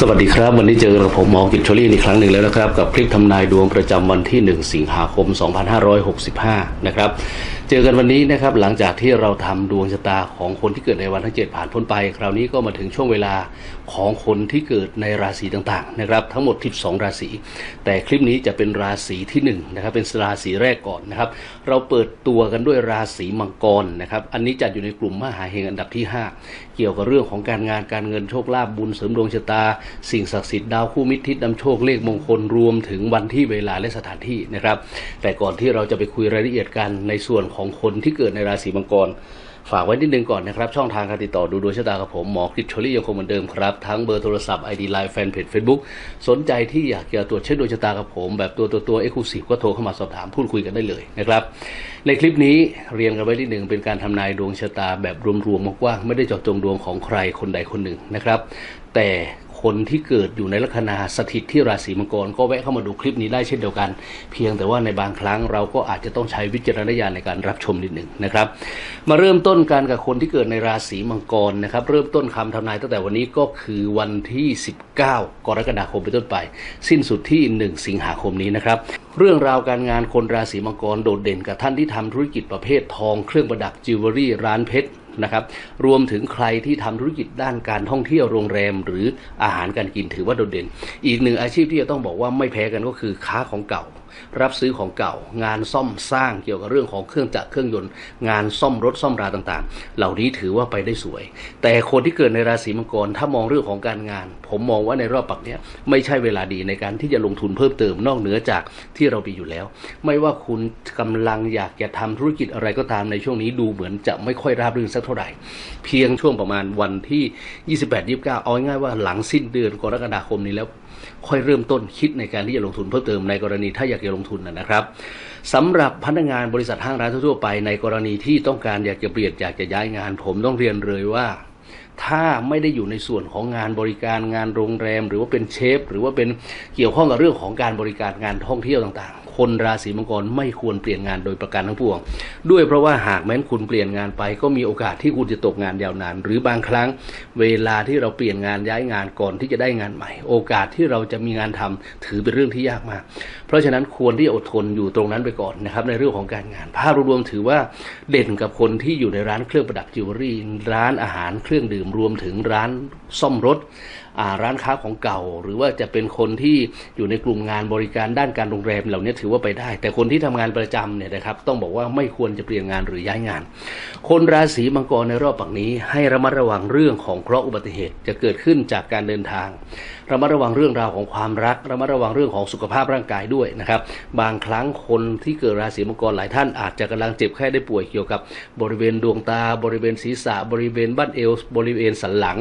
สวัสดีครับ วันนี้เจอกับผมหมอกิจชลี่อีกครั้งหนึ่งแล้วนะครับ กับคลิปทำนายดวงประจำวันที่ 1 สิงหาคม 2565 นะครับ เจอกันวันนี้นะครับหลังจากที่เราทำดวงชะตาของคนที่เกิดในวันทั้ง7ผ่านพ้นไป คราวนี้ก็มาถึงช่วงเวลาของคนที่เกิดในราศีต่างๆนะครับทั้งหมด 12 ราศี แต่คลิปนี้จะเป็นราศีที่1นะครับเป็นราศีแรกก่อนนะครับเราเปิดตัวกันด้วยราศีมังกรนะครับอันนี้จัดอยู่ในกลุ่มมหาเฮงอันดับที่ 5เกี่ยวกับเรื่องของการงานการเงินโชคลาภบุญเสริมดวงชะตา สิ่งศักดิ์สิทธิ์ดาวคู่มิตรทิศนำโชคเลขมงคลรวมถึงวันที่เวลาและสถานที่นะครับ แต่ก่อนที่เราจะไปคุยรายละเอียดกันในส่วนของคนที่เกิดในราศีมังกร ฝากไว้นิดนึงก่อนนะครับ ช่องทางการติดต่อดูดวงชะตากับผม หมอกริชชลี่ยังคงเหมือนเดิมครับ ทั้งเบอร์โทรศัพท์ไอดีไลน์แฟนเพจเฟซบุ๊กสนใจที่อยากจะตรวจเช็คดวงชะตากับผม แบบตัวตัวตัวเอ็กซ์คลูซีฟก็โทรเข้ามาสอบถามพูดคุยกันได้เลยนะครับ ในคลิปนี้เรียนกันไว้นิดหนึ่งเป็นการทำนายดวงชะตาแบบรวมๆกว่าไม่ได้เจาะจงดวงของใครคนใดคนหนึ่งนะครับ แต่ คนที่เกิดอยู่ในลัคนาสถิตที่ราศีมังกร ก็แวะเข้ามาดูคลิปนี้ได้เช่นเดียวกัน เพียงแต่ว่าในบางครั้งเราก็อาจจะต้องใช้วิจารณญาณในการรับชมนิดหนึ่งนะครับ มาเริ่มต้นกันกับคนที่เกิดในราศีมังกรนะครับ เริ่มต้นคำทำนายตั้งแต่วันนี้ก็คือวันที่ 19 กรกฎาคมเป็นต้นไป สิ้นสุดที่ 1 สิงหาคมนี้นะครับเรื่องราวการงานคนราศีมังกรโดดเด่นกับท่านที่ทำธุรกิจประเภททองเครื่องประดับจิวเวลรี่ร้านเพชร นะครับ รวมถึงใครที่ทำธุรกิจด้านการท่องเที่ยวโรงแรม หรืออาหารการกินถือว่าโดดเด่น อีกหนึ่งอาชีพที่จะต้องบอกว่าไม่แพ้กันก็คือค้าของเก่า รับซื้อของเก่า งานซ่อมสร้างเกี่ยวกับเรื่องของเครื่องจักรเครื่องยนต์ งานซ่อมรถซ่อมราต่างๆ เหล่านี้ถือว่าไปได้สวย แต่คนที่เกิดในราศีมังกรถ้ามองเรื่องของการงาน ผมมองว่าในรอบปักเนี้ยไม่ใช่เวลาดีในการที่จะลงทุนเพิ่มเติมนอกเหนือจากที่เรามีอยู่แล้ว ไม่ว่าคุณกำลังอยากจะทำธุรกิจอะไรก็ตามในช่วงนี้ดูเหมือนจะไม่ค่อยราบรื่นสักเท่าไหร่ เพียงช่วงประมาณวันที่ 28 29 เอาง่ายๆว่าหลังสิ้นเดือนกรกฎาคมนี้แล้ว ค่อยเริ่มต้นคิดในการที่จะลงทุนเพิ่มเติมในกรณีถ้าอยากจะลงทุนนะครับสำหรับพนักงานบริษัทห้างร้านทั่วไป ในกรณีที่ต้องการอยากจะเปลี่ยนอยากจะย้ายงาน ผมต้องเรียนเลยว่าถ้าไม่ได้อยู่ในส่วนของงานบริการงานโรงแรม หรือว่าเป็นเชฟ หรือว่าเป็นเกี่ยวข้องกับเรื่องของการบริการงานท่องเที่ยวต่าง คนราศีมังกรไม่ควรเปลี่ยนงานโดยประการทั้งปวง ด้วยเพราะว่าหากแม้นคุณเปลี่ยนงานไป ก็มีโอกาสที่คุณจะตกงานยาวนาน หรือบางครั้งเวลาที่เราเปลี่ยนงานย้ายงานก่อนที่จะได้งานใหม่ โอกาสที่เราจะมีงานทำถือเป็นเรื่องที่ยากมาก เพราะฉะนั้นควรที่จะอดทนอยู่ตรงนั้นไปก่อนนะครับในเรื่องของการงาน ภาพรวมถือว่าเด่นกับคนที่อยู่ในร้านเครื่องประดับจิวเวลรี่ร้านอาหารเครื่องดื่มรวมถึงร้านซ่อมรถ ร้านค้าของเก่า หรือว่าจะเป็นคนที่อยู่ในกลุ่มงานบริการด้านการโรงแรมเหล่านี้ถือว่าไปได้ แต่คนที่ทำงานประจำเนี่ยนะครับต้องบอกว่าไม่ควรจะเปลี่ยนงานหรือย้ายงาน คนราศีมังกรในรอบปักนี้ ให้ระมัดระวังเรื่องของเคราะห์อุบัติเหตุจะเกิดขึ้นจากการเดินทาง ระมัดระวังเรื่องราวของความรัก ระมัดระวังเรื่องของสุขภาพร่างกายด้วยนะครับบางครั้งคนที่เกิดราศีมังกรหลายท่านอาจจะกำลังเจ็บไข้ได้ป่วยเกี่ยวกับบริเวณดวงตา บริเวณศีรษะ บริเวณบั้นเอวบริเวณสันหลัง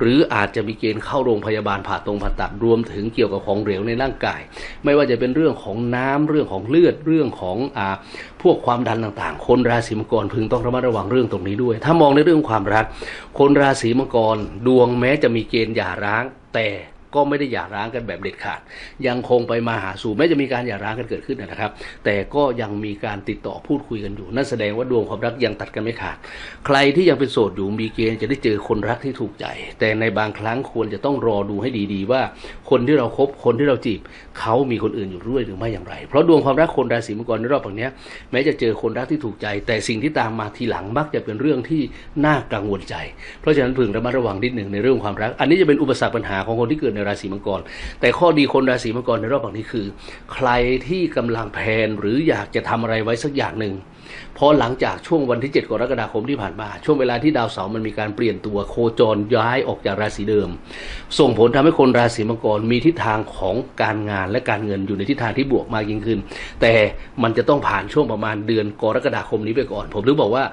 หรืออาจจะมีเกณฑ์เข้าโรงพยาบาลผ่าตรงผ่าตัดรวมถึงเกี่ยวกับของเหลวในร่างกาย ไม่ว่าจะเป็นเรื่องของน้ำเรื่องของเลือดเรื่องของอ่าพวกความดันต่างๆ คนราศีมังกรพึงต้องระมัดระวังเรื่องตรงนี้ด้วย ถ้ามองในเรื่องความรัก คนราศีมังกรดวงแม้จะมีเกณฑ์หย่าร้างแต่ ก็ไม่ได้หย่าร้างกันแบบเด็ดขาด ยังคงไปมาหาสู่แม้จะมีการหย่าร้างกันเกิดขึ้นนะครับ แต่ก็ยังมีการติดต่อพูดคุยกันอยู่ นั่นแสดงว่าดวงความรักยังตัดกันไม่ขาด ใครที่ยังเป็นโสดอยู่มีเกณฑ์จะได้เจอคนรักที่ถูกใจ แต่ในบางครั้งควรจะต้องรอดูให้ดีๆ ว่า คนที่เราคบคนที่เราจีบ เขามีคนอื่นอยู่ด้วยหรือไม่อย่างไร เพราะดวงความรักคนราศีมังกรในรอบแบบนี้แม้จะเจอคนรักที่ถูกใจ แต่สิ่งที่ตามมาทีหลังมักจะเป็นเรื่องที่น่ากังวลใจ เพราะฉะนั้นพึงระมัดระวังนิดหนึ่งในเรื่องความรัก อันนี้จะเป็นอุปสรรคปัญหาของคนที่เกิดในราศีมังกร แต่ข้อดีคนราศีมังกรในรอบแบบนี้คือ ใครที่กำลังแพนหรืออยากจะทำอะไรไว้สักอย่างหนึ่ง เพอหลังจากช่วงวันที่ 7 กรกฎาคมที่ผ่านมา ช่วงเวลาที่ดาวเสาร์มันมีการเปลี่ยนตัวโคจรย้ายออกจากราศีเดิม ส่งผลทำให้คนราศีมังกรมีทิศทางของการงานและการเงินอยู่ในทิศทางที่บวกมากยิ่งขึ้น แต่มันจะต้องผ่านช่วงประมาณเดือนกรกฎาคมนี้ไปก่อน ผมถึงบอกว่า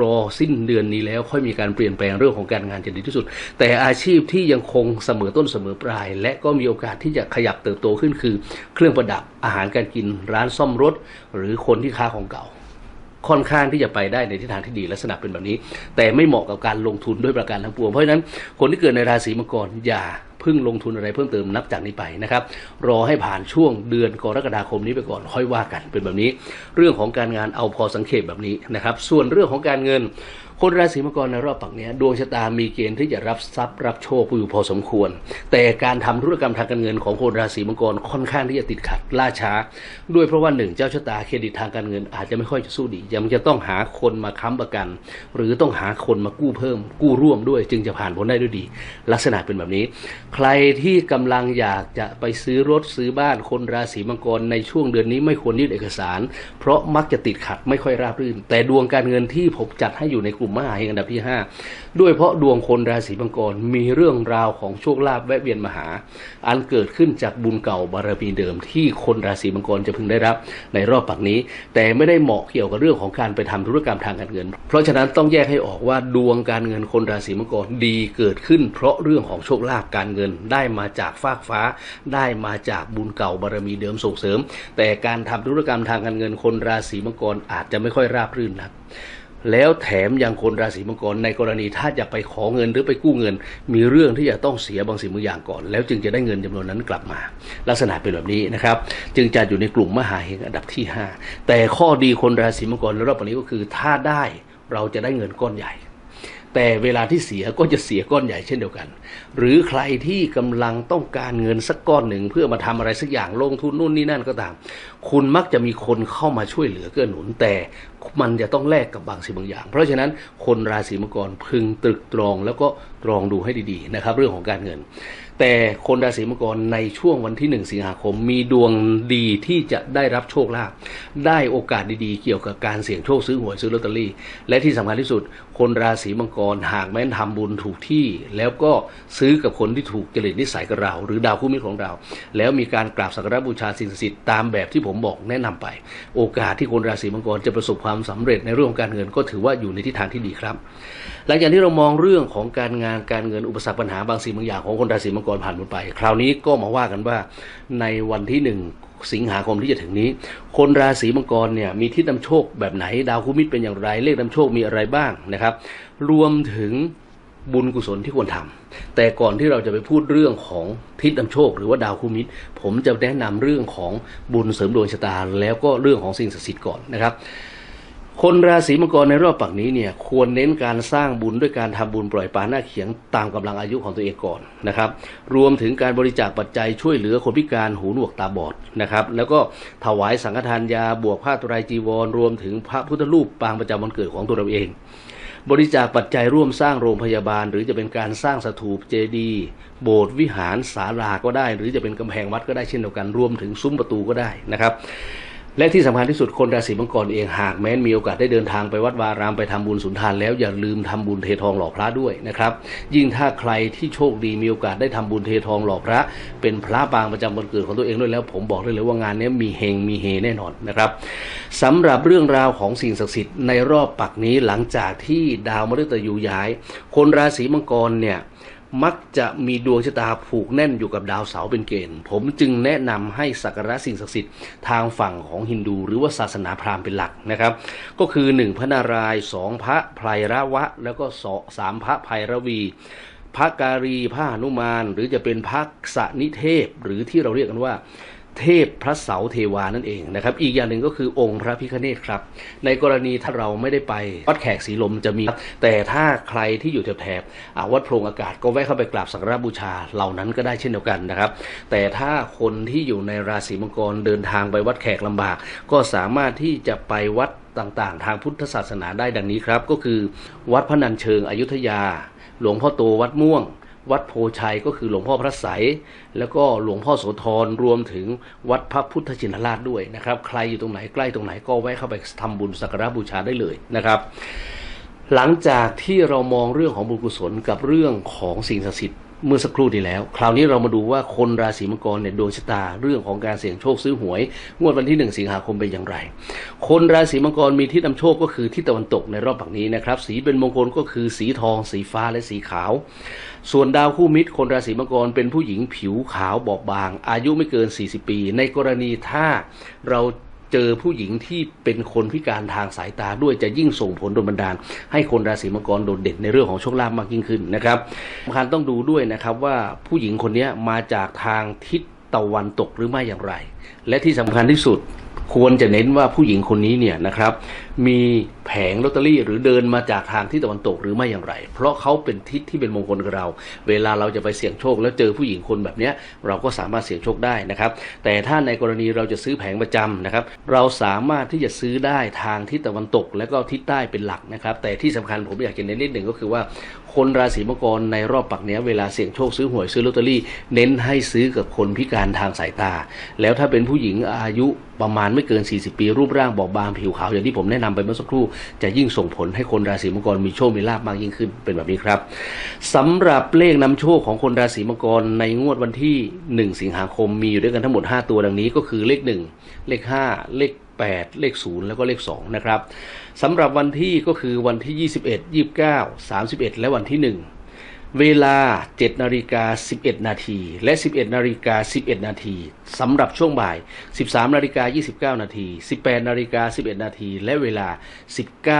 รอสิ้นเดือนนี้แล้วค่อยมีการเปลี่ยนแปลงเรื่องของการงานจะดีที่สุด แต่อาชีพที่ยังคงเสมอต้นเสมอปลาย และก็มีโอกาสที่จะขยับเติบโตขึ้นคือ เครื่องประดับอาหารการกินร้านซ่อมรถ หรือคนที่ค้าของเก่า ค่อนข้างที่จะไปได้ในทิศทางที่ดีลักษณะเป็นแบบนี้ แต่ไม่เหมาะกับการลงทุนด้วยประการทั้งปวงเพราะฉะนั้นคนที่เกิดในราศีมังกรอย่า พิ่งลงทุนอะไรเพิ่มเติมนับจากนี้ไปนะครับ รอให้ผ่านช่วงเดือนกรกฎาคมนี้ไปก่อนค่อยว่ากันเป็นแบบนี้ เรื่องของการงานเอาพอสังเขปแบบนี้นะครับ ส่วนเรื่องของการเงินคนราศีมังกรในรอบปักเนี้ยดวงชะตามีเกณฑ์ที่จะรับทรัพย์รับโชคอยู่พอสมควร แต่การทำธุรกรรมทางการเงินของคนราศีมังกรค่อนข้างที่จะติดขัดล่าช้า ด้วยเพราะว่าหนึ่งเจ้าชะตาเครดิตทางการเงิน อาจจะไม่ค่อยจะสู้ดียังจะต้องหาคนมาค้ำประกัน หรือต้องหาคนมากู้เพิ่ม กู้ร่วมด้วย จึงจะผ่านพ้นได้ด้วยดี ลักษณะเป็นแบบนี้ใครที่กำลังอยากจะไปซื้อรถซื้อบ้านคนราศีมังกรในช่วงเดือนนี้ไม่ควรยื่นเอกสาร เพราะมักจะติดขัดไม่ค่อยราบรื่น แต่ดวงการเงินที่ผมจัดให้อยู่ในกลุ่มมหาเฮงอันดับที่ 5 ด้วยเพราะดวงคนราศีมังกรมีเรื่องราวของโชคลาภแวะเวียนมาหา อันเกิดขึ้นจากบุญเก่าบารมีเดิมที่คนราศีมังกรจะพึงได้รับ ในรอบปักนี้ แต่ไม่ได้เหมาะเกี่ยวกับเรื่องของการไปทำธุรกรรมทางการเงิน เพราะฉะนั้นต้องแยกให้ออกว่าดวงการเงินคนราศีมังกรดีเกิดขึ้น เพราะเรื่องของโชคลาภการเงินได้มาจากฟากฟ้า ได้มาจากบุญเก่าบารมีเดิมส่งเสริม แต่การทำธุรกรรมทางการเงินคนราศีมังกรอาจจะไม่ค่อยราบรื่นนัก แล้วแถมยังคนราศีมังกรในกรณีถ้าจะไปขอเงินหรือไปกู้เงิน มีเรื่องที่จะต้องเสียบางสิ่งบางอย่างก่อน แล้วจึงจะได้เงินจำนวนนั้นกลับมา ลักษณะเป็นแบบนี้นะครับจึงจะอยู่ในกลุ่มมหาเฮงอันดับที่ 5 แต่ข้อดีคนราศีมังกรในรอบนี้ก็คือถ้าได้เราจะได้เงินก้อนใหญ่แต่เวลาที่เสียก็จะเสียก้อนใหญ่เช่นเดียวกัน หรือใครที่กำลังต้องการเงินสักก้อนหนึ่งเพื่อมาทำอะไรสักอย่างลงทุนนู่นนี่นั่นก็ตาม คุณมักจะมีคนเข้ามาช่วยเหลือเกื้อหนุน แต่มันจะต้องแลกกับบางสิ่งบางอย่าง เพราะฉะนั้นคนราศีมังกรพึงตรึกตรองแล้วก็ตรองดูให้ดีๆนะครับ เรื่องของการเงิน แต่คนราศีมังกรในช่วงวันที่หนึ่งสิงหาคม มีดวงดีที่จะได้รับโชคลาภได้โอกาสดีๆ เกี่ยวกับการเสี่ยงโชคซื้อหวยซื้อลอตเตอรี่ และที่สำคัญที่สุด คนราศีมังกรหากแม้นทำบุญถูกที่ แล้วก็ซื้อกับคนที่ถูกจริตนิสัยกับเรา หรือดาวคู่มิตรของเรา แล้วมีการกราบสักการะบูชาสิ่งศักดิ์สิทธิ์ตามแบบที่ผมบอกแนะนำไป โอกาสที่คนราศีมังกรจะประสบความสำเร็จในเรื่องของการเงินก็ถือว่าอยู่ในทิศทางที่ดีครับ หลังจากที่เรามองเรื่องของการงานการเงินอุปสรรคปัญหาบางสิ่งบางอย่างของคนราศีมังกรผ่านพ้นไป คราวนี้ก็มาว่ากันว่าในวันที่หนึ่งสิงหาคมที่จะถึงนี้ คนราศีมังกรเนี่ยมีทิศนำโชคแบบไหน ดาวคู่มิตรเป็นอย่างไร เลขนำโชคมีอะไรบ้างนะครับ รวมถึง บุญกุศลที่ควรทำแต่ก่อนที่เราจะไปพูดเรื่องของทิศนำโชค หรือว่าดาวคูมิตรผมจะแนะนำเรื่องของบุญเสริมดวงชะตา แล้วก็เรื่องของสิ่งศักดิ์สิทธิ์ก่อนนะครับ คนราศีมังกรในรอบปักนี้เนี่ยควรเน้นการสร้างบุญด้วยการทำบุญปล่อยปลาหน้าเขียงตามกำลังอายุของตัวเองก่อนนะครับ รวมถึงการบริจาคปัจจัยช่วยเหลือคนพิการหูหนวกตาบอดนะครับแล้วก็ถวายสังฆทานยาบวกผ้าตุไรจีวร รวมถึงพระพุทธรูปปางประจำวันเกิดของตัวเราเอง บริจาคปัจจัยร่วมสร้างโรงพยาบาล หรือจะเป็นการสร้างสถูปเจดีย์โบสถ์วิหารศาลาก็ได้ หรือจะเป็นกำแพงวัดก็ได้เช่นเดียวกันรวมถึงซุ้มประตูก็ได้นะครับ และที่สำคัญที่สุดคนราศีมังกรเองหากแม้นมีโอกาสได้เดินทางไปวัดวารามไปทำบุญสุนทานแล้วอย่าลืมทำบุญเททองหล่อพระด้วยนะครับ ยิ่งถ้าใครที่โชคดีมีโอกาสได้ทำบุญเททองหล่อพระ เป็นพระปางประจำวันเกิดของตัวเองด้วยแล้ว ผมบอกได้เลยว่างานนี้มีเฮงมีเฮแน่นอนนะครับสำหรับเรื่องราวของสิ่งศักดิ์สิทธิ์ในรอบปักนี้หลังจากที่ดาวมฤตยูย้าย คนราศีมังกรเนี่ย มักจะมีดวงชะตาผูกแน่นอยู่กับดาวเสาร์เป็นเกณฑ์ ผมจึงแนะนำให้สักการะสิ่งศักดิ์สิทธิ์ทางฝั่งของฮินดูหรือว่าศาสนาพราหมณ์เป็นหลักนะครับ ก็คือหนึ่งพระนารายณ์สองพระไพรระวะ แล้วก็สอสามพระไพรวีพระการีพระหนุมาน หรือจะเป็นพระสนิเทพ หรือที่เราเรียกกันว่า เทพพระเสาเทวานั่นเองนะครับ อีกอย่างหนึ่งก็คือองค์พระพิฆเนศครับ ในกรณีถ้าเราไม่ได้ไปวัดแขกสีลมจะมี แต่ถ้าใครที่อยู่แถบๆอ่าวัดโพรงอากาศก็แวะเข้าไปกราบสักการบูชาเหล่านั้นก็ได้เช่นเดียวกันนะครับ แต่ถ้าคนที่อยู่ในราศีมังกรเดินทางไปวัดแขกลำบาก ก็สามารถที่จะไปวัดต่างๆ ทางพุทธศาสนาได้ดังนี้ครับ ก็คือ วัดพระนันเชิงอยุธยา หลวงพ่อโตวัดม่วง วัดโพชัยก็คือหลวงพ่อพระสายแล้วก็หลวงพ่อโสธรรวมถึงวัดพระพุทธชินราชด้วยนะครับ ใครอยู่ตรงไหนใกล้ตรงไหนก็แวะเข้าไปทำบุญสักการะบูชาได้เลยนะครับ หลังจากที่เรามองเรื่องของบุญกุศลกับเรื่องของสิ่งศักดิ์สิทธิ์ เมื่อสักครู่นี้แล้ว คราวนี้เรามาดูว่าคนราศีมังกรเนี่ยดวงชะตาเรื่องของการเสี่ยงโชคซื้อหวย งวดวันที่หนึ่งสิงหาคมเป็นอย่างไร คนราศีมังกรมีทิศนำโชคก็คือทิศตะวันตกในรอบปักนี้นะครับ สีเป็นมงคลก็คือสีทอง สีฟ้าและสีขาว ส่วนดาวคู่มิตร คนราศีมังกรเป็นผู้หญิงผิวขาวบอบบาง อายุไม่เกิน 40 ปี ในกรณีถ้าเรา เจอผู้หญิงที่เป็นคนพิการทางสายตาด้วยจะยิ่งส่งผลโดนบันดาล ให้คนราศีมังกรโดดเด่นในเรื่องของโชคลาภมากยิ่งขึ้นนะครับสำคัญต้องดูด้วยนะครับว่าผู้หญิงคนนี้มาจากทางทิศตะวันตกหรือไม่อย่างไร และที่สำคัญที่สุดควรจะเน้นว่าผู้หญิงคนนี้เนี่ยนะครับ มีแผงลอตเตอรี่หรือเดินมาจากทางที่ตะวันตกหรือไม่อย่างไร เพราะเขาเป็นทิศที่เป็นมงคลกับเรา เวลาเราจะไปเสี่ยงโชค แล้วเจอผู้หญิงคนแบบนี้เราก็สามารถเสี่ยงโชคได้นะครับ แต่ถ้าในกรณีเราจะซื้อแผงประจำนะครับ เราสามารถที่จะซื้อได้ทางทิศตะวันตก และก็ทิศใต้เป็นหลักนะครับ แต่ที่สำคัญผมอยากจะเน้นนิดหนึ่งก็คือว่า คนราศีมังกรในรอบปักเนี้ยเวลาเสี่ยงโชคซื้อหวยซื้อลอตเตอรี่ เน้นให้ซื้อกับคนพิการทางสายตา แล้วถ้าเป็นผู้หญิงอายุประมาณไม่เกิน 40 ปี รูปร่างบอบบางผิวขาว อย่างที่ผมแนะนำไปเมื่อสักครู่ จะยิ่งส่งผลให้คนราศีมังกรมีโชค มีลาภมากยิ่งขึ้นเป็นแบบนี้ครับสำหรับเลขนำโชคของคนราศีมังกรในงวดวันที่ 1 สิงหาคมมีอยู่ด้วยกันทั้งหมด 5 ตัวดังนี้ก็คือเลข 1 เลข 5 เลข 8 เลข 0 แล้วก็เลข 2 นะครับสำหรับวันที่ก็คือวันที่ 21 29 31 และวันที่ 1 เวลา 7 นาฬิกา 11 นาที และ 11 นาฬิกา 11 นาทีสำหรับช่วงบ่าย 13 นาฬิกา 29 นาที 18 นาฬิกา 11 นาที และเวลา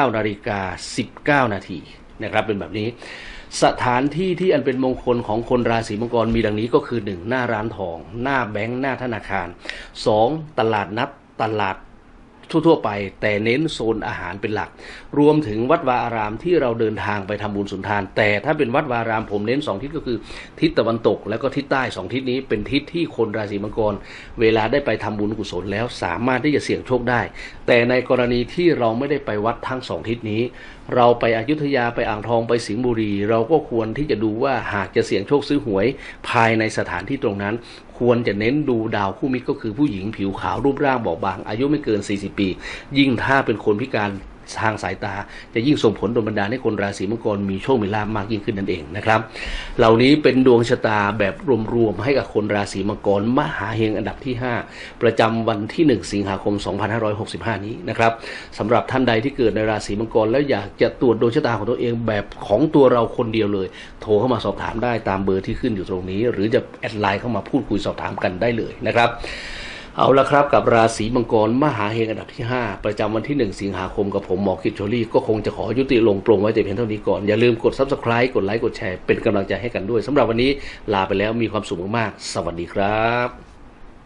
19 นาฬิกา 19 นาทีนะครับเป็นแบบนี้ สถานที่ที่อันเป็นมงคลของคนราศีมังกรมีดังนี้ก็คือ 1. หน้าร้านทอง หน้าแบงค์ หน้าธนาคาร 2. ตลาดนัดตลาด ทั่วๆไป แต่เน้นโซนอาหารเป็นหลัก รวมถึงวัดวาอารามที่เราเดินทางไปทำบุญสุนทาน แต่ถ้าเป็นวัดวาอารามผมเน้นสองทิศก็คือ ทิศตะวันตก แล้วก็ทิศใต้สองทิศนี้เป็นทิศที่คนราศีมังกร เวลาได้ไปทำบุญกุศลแล้วสามารถที่จะเสี่ยงโชคได้ แต่ในกรณีที่เราไม่ได้ไปวัดทั้งสองทิศนี้ เราไปอยุธยาไปอ่างทองไปสิงห์บุรี เราก็ควรที่จะดูว่าหากจะเสี่ยงโชคซื้อหวย ภายในสถานที่ตรงนั้น ควรจะเน้นดูดาวคู่มิตรก็คือผู้หญิงผิวขาวรูปร่างบอบบาง อายุไม่เกิน 40 ปี ยิ่งถ้าเป็นคนพิการ ทางสายตา จะยิ่งส่งผลดนบันดาลให้คนราศีมังกรมีโชคมีลาภมากยิ่งขึ้นนั่นเองนะครับ เหล่านี้เป็นดวงชะตาแบบรวมๆให้กับคนราศีมังกรมหาเฮงอันดับที่ 5 ประจำวันที่ 1 สิงหาคม 2565 นี้นะครับสำหรับท่านใดที่เกิดในราศีมังกรแล้วอยากจะตรวจดวงชะตาของตัวเองแบบของตัวเราคนเดียวเลย โทรเข้ามาสอบถามได้ตามเบอร์ที่ขึ้นอยู่ตรงนี้ หรือจะแอดไลน์เข้ามาพูดคุยสอบถามกันได้เลยนะครับ เอาละครับกับราศีมังกรมหาเฮงอันดับที่ 5 ประจำวันที่ 1 สิงหาคมกับผมหมอคิดโชลี่ก็คงจะขอยุติลงปรงไว้แต่เพียงเท่านี้ก่อน อย่าลืมกด Subscribe กดไลค์กดแชร์เป็นกำลังใจให้กันด้วยสำหรับวันนี้ลาไปแล้วมีความสุขมากๆ สวัสดีครับ